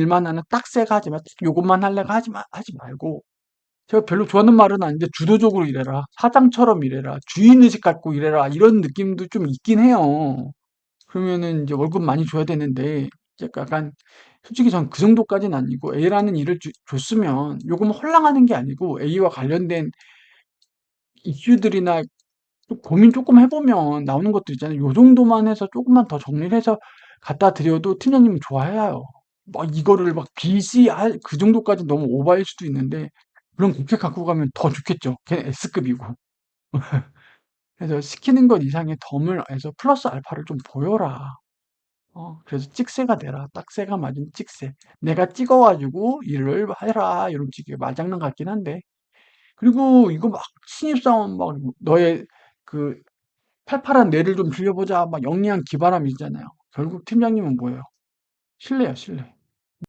일만 하는 딱새가 하지 마. 요것만 할래가 하지 마, 하지 말고. 제가 별로 좋아하는 말은 아닌데 주도적으로 일해라. 사장처럼 일해라. 주인의식 갖고 일해라. 이런 느낌도 좀 있긴 해요. 그러면은 이제 월급 많이 줘야 되는데 약간 솔직히 전 그 정도까지는 아니고 A라는 일을 주- 줬으면 요거만 헐랑하는 게 아니고 A와 관련된 이슈들이나 좀 고민 조금 해보면 나오는 것도 있잖아요. 요 정도만 해서 조금만 더 정리를 해서 갖다 드려도 팀장님은 좋아해요. 막 이거를 막할그 정도까지 너무 오버일 수도 있는데 물론 그렇게 갖고 가면 더 좋겠죠. 걔는 S급이고. 그래서 시키는 것 이상의 덤을 해서 플러스 알파를 좀 보여라. 어, 그래서 찍새가 되라. 딱새가 맞은 찍새. 내가 찍어가지고 일을 해라. 이런 식의 말장난 같긴 한데. 그리고 이거 막 신입사원 막 너의 그 팔팔한 뇌를 좀 빌려보자. 막 영리한 기바람이 있잖아요. 결국 팀장님은 뭐예요? 신뢰야, 신뢰.